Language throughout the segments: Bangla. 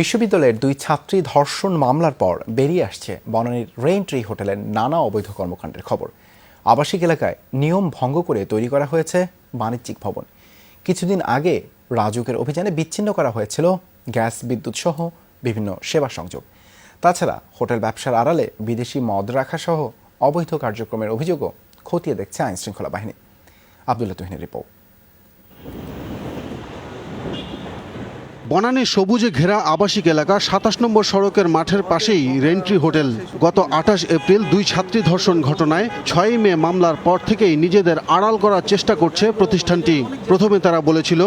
বিশ্ববিদ্যালয়ের দুই ছাত্রী ধর্ষণ মামলার পর বেরিয়ে আসছে বনানীর রেইনট্রি হোটেলের নানা অবৈধ কর্মকাণ্ডের খবর। আবাসিক এলাকায় নিয়ম ভঙ্গ করে তৈরি করা হয়েছে বাণিজ্যিক ভবন। কিছুদিন আগে রাজুকের অভিযানে বিচ্ছিন্ন করা হয়েছিল গ্যাস, বিদ্যুৎ সহ বিভিন্ন সেবা সংযোগ। তাছাড়া হোটেল ব্যবসার আড়ালে বিদেশি মদ রাখা সহ অবৈধ কার্যক্রমের অভিযোগও খতিয়ে দেখছে আইনশৃঙ্খলা বাহিনী। আবদুল্লাহ তুহিনের রিপোর্ট। বনানী সবুজে ঘেরা আবাসিক এলাকা সাতাশ নম্বর সড়কের মাঠের পাশেই রেন্ট্রি হোটেল। গত আঠাশ এপ্রিল দুই ছাত্রী ধর্ষণ ঘটনায় ছয়ই মে মামলার পর থেকেই নিজেদের আড়াল করার চেষ্টা করছে প্রতিষ্ঠানটি। প্রথমে তারা বলেছিল,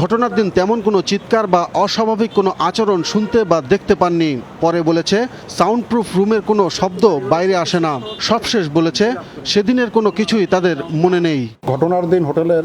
ঘটনার দিন তেমন কোনো চিৎকার বা অস্বাভাবিক কোনো আচরণ শুনতে বা দেখতে পাননি। পরে বলেছে সাউন্ড প্রুফ রুমের কোনো শব্দ বাইরে আসে না। সবশেষ বলেছে, সেদিনের কোনো কিছুই তাদের মনে নেই। ঘটনার দিন হোটেলের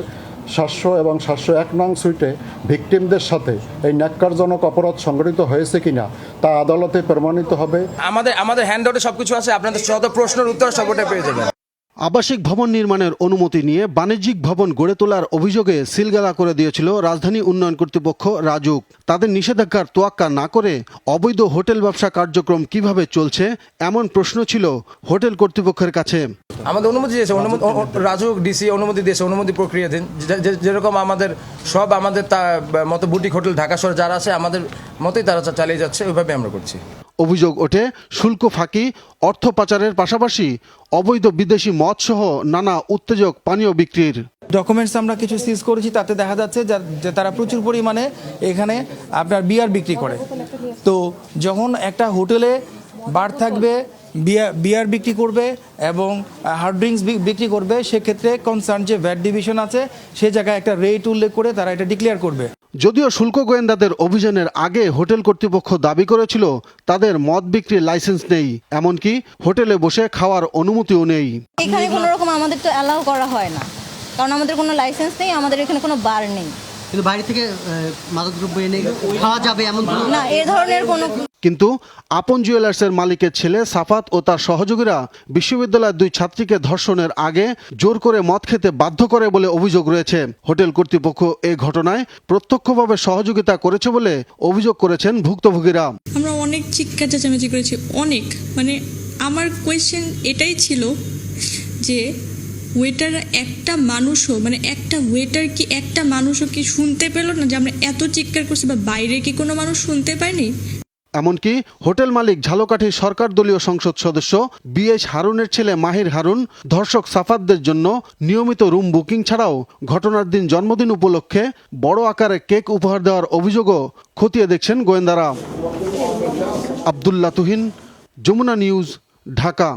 সাতশো এবং সাতশো এক নং সুইটে ভিকটিমদের সাথে এই ন্যাক্কারজনক অপরাধ সংঘটিত হয়েছে কিনা তা আদালতে প্রমাণিত হবে। আমাদের আমাদের হ্যান্ডআউটে সবকিছু আছে, আপনাদের যত প্রশ্নের উত্তর সবটা পেয়ে যাবেন। আবাসিক ভবন নির্মাণের অনুমতি নিয়ে বাণিজ্যিক ভবন গড়ে তোলার অভিযোগে সিলগালা করে দিয়েছিল রাজধানী উন্নয়ন কর্তৃপক্ষ রাজুক। তাদের নিষেধাজ্ঞার তোয়াক্কা না করে অবৈধ হোটেল ব্যবসা কার্যক্রম কীভাবে চলছে, এমন প্রশ্ন ছিল হোটেল কর্তৃপক্ষের কাছে। আমাদের অনুমতি দিয়েছে, অনুমতি ও- ডিসি অনুমতি দিয়েছে, অনুমতি প্রক্রিয়া দিন। যেরকম আমাদের সব আমাদের মতো বুটিক হোটেল ঢাকা শহরে যারা আছে, আমাদের মতোই তারা চালিয়ে যাচ্ছে, ওইভাবে আমরা করছি। অভিযোগ ওঠে, শুল্ক ফাঁকি, অর্থ পাচারের পাশাপাশি অবৈধ বিদেশি মদ সহ নানা উত্তেজক পানীয় বিক্রির। ডকুমেন্টস আমরা কিছু সিজ করেছি, তাতে দেখা যাচ্ছে যা- যে তারা প্রচুর পরিমাণে এখানে আপনার বিয়ার বিক্রি করে। তো যখন একটা হোটেলে বার থাকবে বিয়ার বিয়ার বিক্রি করবে এবং হার্ড ড্রিঙ্কস বিক্রি করবে, সেক্ষেত্রে কনসার্ন যে ভ্যাট ডিভিশন আছে, সে জায়গায় একটা রেট উল্লেখ করে তারা এটা ডিক্লেয়ার করবে। যদিও শুল্ক গোয়েন্দাদের অভিযানের আগে হোটেল কর্তৃপক্ষ দাবি করেছিল তাদের মদ বিক্রির লাইসেন্স নেই এমনকি হোটেলে বসে খাওয়ার অনুমতিও নেই। এখানে কোনো রকম আমাদের তো অ্যালাউ করা হয় না। কারণ আমাদের কোনো লাইসেন্স নেই আমাদের এখানে কোনো বার নেই। কিন্তু বাইরে থেকে মাদক মাদকদ্রব্য এনে খাওয়া যাবে এমন না এ ধরনের কোনো কিন্তু আপন জুয়েলার্সের মালিকের ছেলে সাফাত ও তার সহযোগীরা বিশ্ববিদ্যালয়ের দুই ছাত্রীকে ধর্ষণের আগে জোর করে মদ খেতে বাধ্য করে বলে অভিযোগ রয়েছে। হোটেল কর্তৃপক্ষ এই ঘটনায় প্রত্যক্ষভাবে সহযোগিতা করেছে বলে অভিযোগ করেছেন ভুক্তভোগীরা। আমরা অনেক চিৎকার, চেঁচামেচি করেছি, অনেক। মানে আমার কোয়েশ্চেন এটাই ছিল যে ওয়েটার একটা মানুষও মানে একটা ওয়েটার কি একটা মানুষও কি শুনতে পেল না যে আমরা এত চিৎকার করছি বা বাইরে কি কোনো মানুষ শুনতে পায়নি? এমনকি হোটেল মালিক ঝালকাঠি সরকার দলীয় সংসদ সদস্য বিএস হারুনের ছেলে মাহির হারুন ধর্ষক সাফাতদের জন্য নিয়মিত রুম বুকিং ছাড়াও ঘটনার দিন জন্মদিন উপলক্ষে বড় আকারে কেক উপহার দেওয়ার অভিযোগও খতিয়ে দেখছেন গোয়েন্দারা। আবদুল্লা তুহিন, যমুনা নিউজ, ঢাকা।